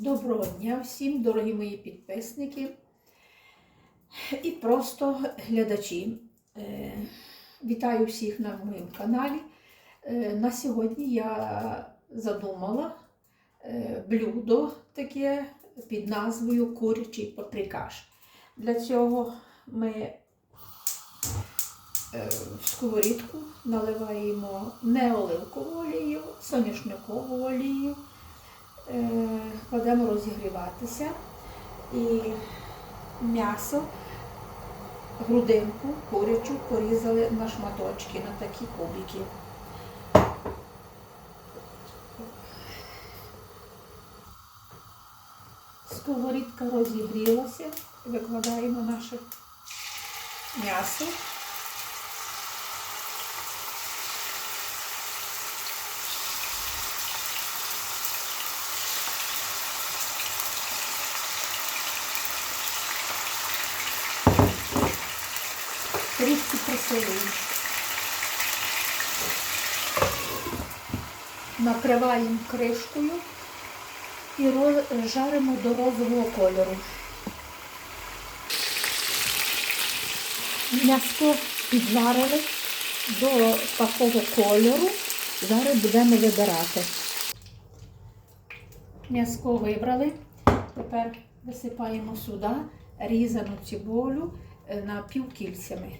Доброго дня всім, дорогі мої підписники і просто глядачі. Е, Вітаю всіх на моєму каналі. Е, На сьогодні я задумала е, блюдо таке під назвою курячий паприкаш. Для цього ми в сковорідку наливаємо не оливкову олію, соняшникову олію. Е, кладемо розігріватися і м'ясо, грудинку курячу порізали на шматочки, на такі кубики. Сковорідка розігрілася, викладаємо наше м'ясо. Трішки. Накриваємо кришкою і жаримо до розового кольору. М'ясо піджарили до такого кольору. Зараз будемо вибирати. М'яско вибрали. Тепер висипаємо сюди різану цибулю е, напівкільцями.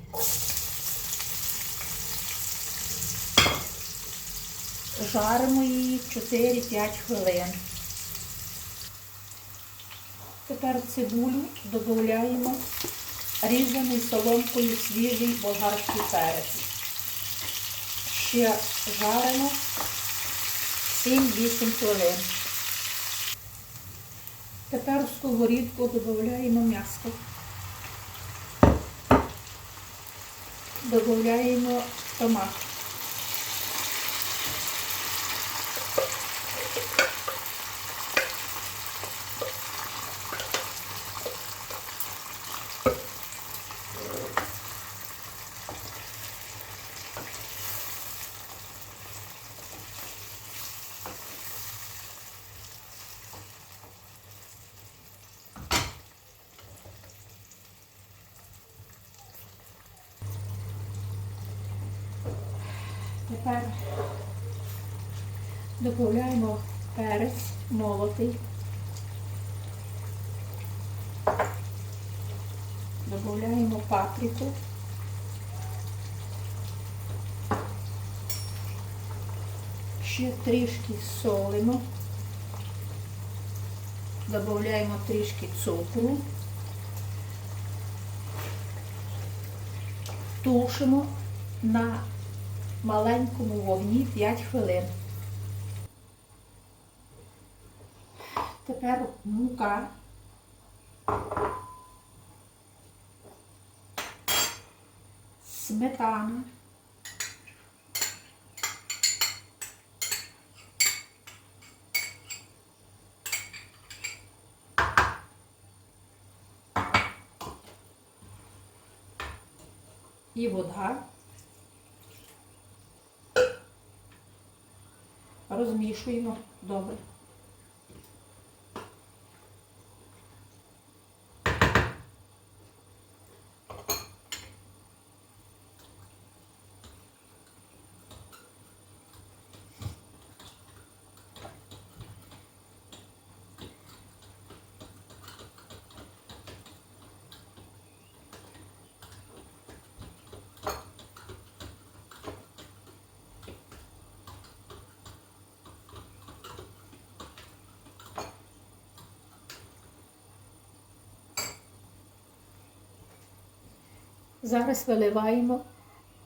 Жаримо її 4-5 хвилин. Тепер цибулю додаємо різаний соломкою свіжий болгарський перець. Ще жаримо 7-8 хвилин. Тепер в сковорідку додаємо м'ясо. Додаємо томат. Тепер додаємо перець молотий. Додаємо паприку. Ще трішки солимо. Додаємо трішки цукру. Тушимо на маленькому вогні 5 хвилин. Тепер мука. Сметана. І вода. Розмішуємо добре. Зараз виливаємо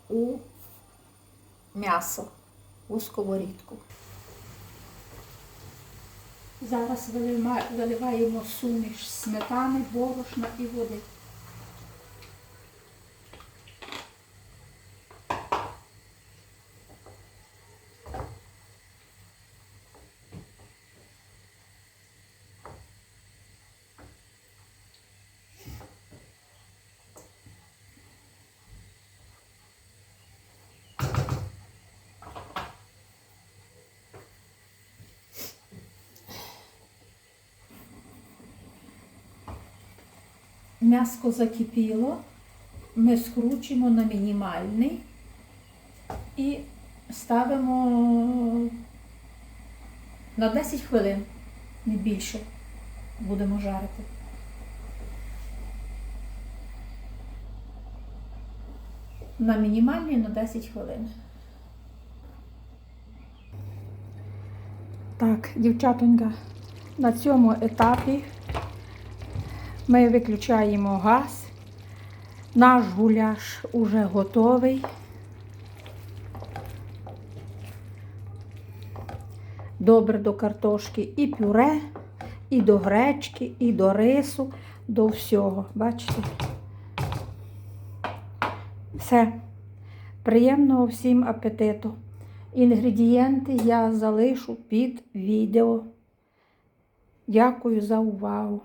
у м'ясо, у сковорідку. Зараз виливаємо суміш сметани, борошна і води. М'яско закипіло, ми скручуємо на мінімальний і ставимо на 10 хвилин, не більше будемо жарити. На мінімальний на 10 хвилин. Так, дівчатонька, на цьому етапі ми виключаємо газ. Наш гуляш уже готовий. Добре до картошки і пюре, і до гречки, і до рису, до всього. Бачите? Все. Приємного всім апетиту. Інгредієнти я залишу під відео. Дякую за увагу.